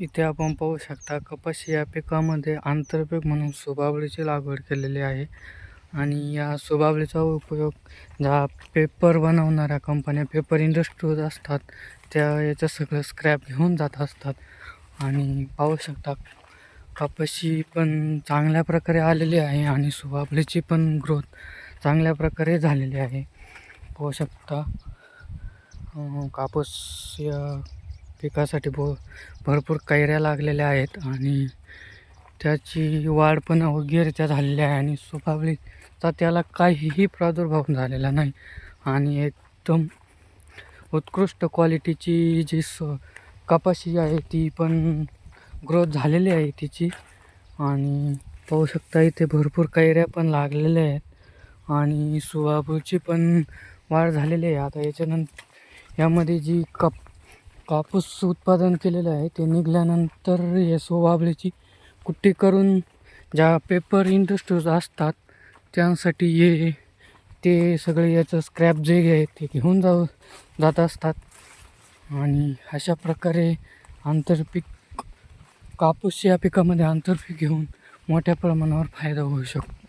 इथे आपण पाहू शकता कपाशी या पिकामध्ये आंतरपीक म्हणून सुबावळीची लागवड केलेली आहे. आणि या सुबावळीचा उपयोग ज्या पेपर बनवणाऱ्या कंपन्या पेपर इंडस्ट्रीज असतात त्या याचं सगळं स्क्रॅप घेऊन जात असतात. आणि पाहू शकता कपाशी पण चांगल्या प्रकारे आलेली आहे आणि सुबाबळीची पण ग्रोथ चांगल्या प्रकारे झालेली आहे. पाहू शकता कापूस या पिकासाठी भ भरपूर कैऱ्या लागलेल्या आहेत आणि त्याची वाढ पण योग्यरित्या झालेली आहे आणि सुपावलीचा त्याला काहीही प्रादुर्भाव झालेला नाही. आणि एकदम उत्कृष्ट क्वालिटीची जी स कपाशी आहे ती पण ग्रोथ झालेली आहे तिची. आणि पाहू शकता इथे भरपूर कैऱ्या पण लागलेल्या आहेत आणि सुबाबूची पण वाढ झालेली आहे. आता याच्यानंतर यामध्ये जी कप कापूस उत्पादन केलेलं आहे. ते निघाल्यानंतर हे सोबाबळीची कुट्टी करून ज्या पेपर इंडस्ट्रीज असतात त्यांसाठी हे ते सगळे याचं स्क्रॅप जे आहे ते घेऊन जाऊ जात असतात. आणि अशा प्रकारे आंतरपीक कापूस या पिकामध्ये आंतरपीक घेऊन मोठ्या प्रमाणावर फायदा होऊ शकतो.